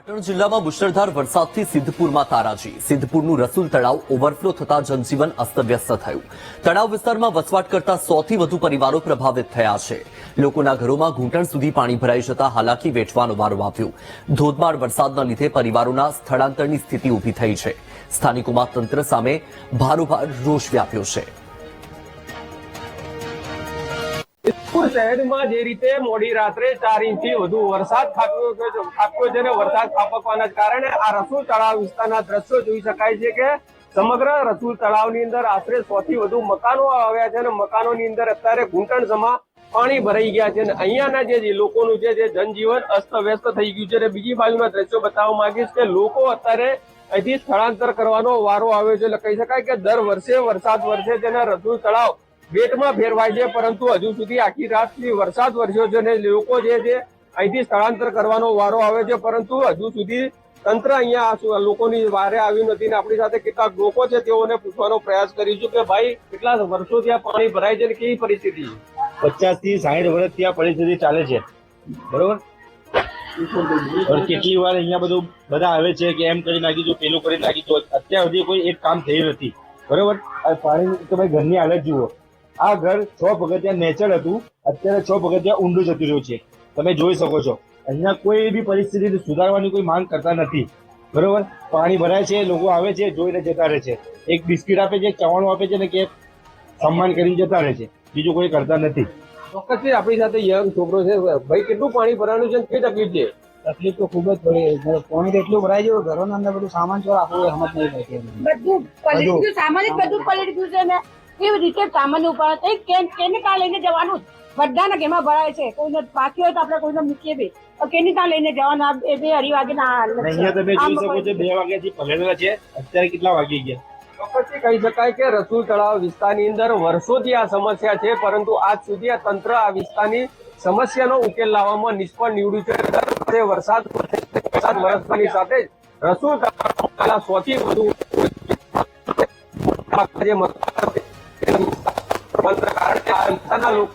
પાટણ જિલ્લામાં મુશળધાર વરસાદથી સિદ્ધપુરમાં તારાજી. સિદ્ધપુરનું રસુલ તળાવ ઓવરફ્લો થતા જનજીવન અસ્તવ્યસ્ત થયું. તળાવ વિસ્તારમાં વસવાટ કરતા સોથી વધુ પરિવારો પ્રભાવિત થયા છે. લોકોના ઘરોમાં ઘૂંટણ સુધી પાણી ભરાઈ જતા હાલાકી વેઠવાનો વારો આવ્યો. ધોધમાર વરસાદના લીધે પરિવારોના સ્થળાંતરની સ્થિતિ ઊભી થઈ છે. સ્થાનિકોમાં તંત્ર સામે ભારોભાર રોષ વ્યાપ્યો છે. સિદ્ધપુર શહેરમાં જે રીતે મોડી રાત્રે ચાર ઇંચથી વધુ વરસાદ ખાબક્યો છે અને વરસાદ ખાબકવાના કારણે આ રસુલ તળાવ વિસ્તારના દ્રશ્યો જોઈ શકાય છે કે સમગ્ર રસુલ તળાવની અંદર આશરે સો થી વધુ મકાનો આવ્યા છે અને મકાનોની અંદર અત્યારે ઘૂંટણ સમા પાણી ભરાઈ ગયા છે અને અહીંયાના જે લોકોનું છે જે જનજીવન અસ્તવ્યસ્ત થઈ ગયું છે અને બીજી બાજુના દ્રશ્યો બતાવવા માંગીશ કે લોકો અત્યારે અહીંથી સ્થળાંતર કરવાનો વારો આવ્યો છે. એટલે કહી શકાય કે દર વર્ષે વરસાદ વરસે છે અને રસુલ તળાવ બેટમાં ફેરવાય છે, પરંતુ હજુ સુધી આખી રાતથી વરસાદ વરસ્યો છે અને લોકો જે છે, અહીંથી સ્થળાંતર કરવાનો વારો આવે છે, પરંતુ હજુ સુધી તંત્ર અહીંયા લોકોની વારે આવ્યું નથી ને આપણી સાથે કેટલાક લોકો છે, તેઓને પૂછવાનો પ્રયાસ કરીશું કે ભાઈ, કેટલા વર્ષોથી આ પાણી ભરાય છે ને કેવી પરિસ્થિતિ પચાસથી સાહીઠ વર્ષથી આ પરિસ્થિતિ ચાલે છે. બરોબર? કેટલી વાર અહીંયા બધું, બધા આવે છે કે એમ કરી નાખી જો પેલું કરી નાખીશું અત્યાર સુધી કોઈ એક કામ થયું નથી. બરોબર? પાણી તમે ઘરની હાલત જુઓ. આ ઘર છ પગથિયા નેચર હતું. અત્યારે છ પગથિયા ઊંડું જતું રહ્યું છે. તમે જોઈ શકો છો. અહીંયા કોઈ બી પરિસ્થિતિ સુધારવાની કોઈ માંગ કરતા નથી. બરોબર? પાણી ભરાય છે લોકો આવે છે જોઈને જતા રહે છે. એક બિસ્કિટ આપે છે ચવાણું આપે છે ને કે સન્માન કરીને જતા રહે છે. બીજું કોઈ કરતા નથી. ચોક્કસથી આપણી સાથે યંગ છોકરો છે. ભાઈ કેટલું પાણી ભરાનું છે કઈ તકલીફ છે? તકલીફ તો ખૂબ જ પડી પાણી તો એટલું ભરાઈ ગયું ઘરોના અંદર બધું સામાન ચોર આપણું સમજ નહીં પડતી બધું સામાન બધું. પલટી ગયું છે ને. કેવી રીતે સામાન્ય ઉપર તે કેન કેને કાં લઈને જવાનું બધાને ઘેમાં ભરાય છે. કોઈને બાકી હોય તો આપણે કોઈને મૂકીએ બી. કેની કાં લઈને જવાનું. આ એ બે અઢી વાગે ના અહીંયા તમે જોઈ શકો છો બે વાગ્યાથી પલળેલા છે. અત્યારે કેટલા વાગી ગયા? ચોક્કસથી કહી શકાય કે રસુલ તળાવ વિસ્તારની અંદર વર્ષોથી આ સમસ્યા છે પરંતુ આજ સુધી આ તંત્ર આ વિસ્તારની સમસ્યાનો ઉકેલ લાવવામાં નિષ્ફળ નીવડ્યું છે. દર વખતે વરસાદ વરસાદ વરસવાની સાથે જ રસુલ તળાવ સૌથી વધુ જે મકાનો છે, તેના કારણે આ વિસ્તારના લોકો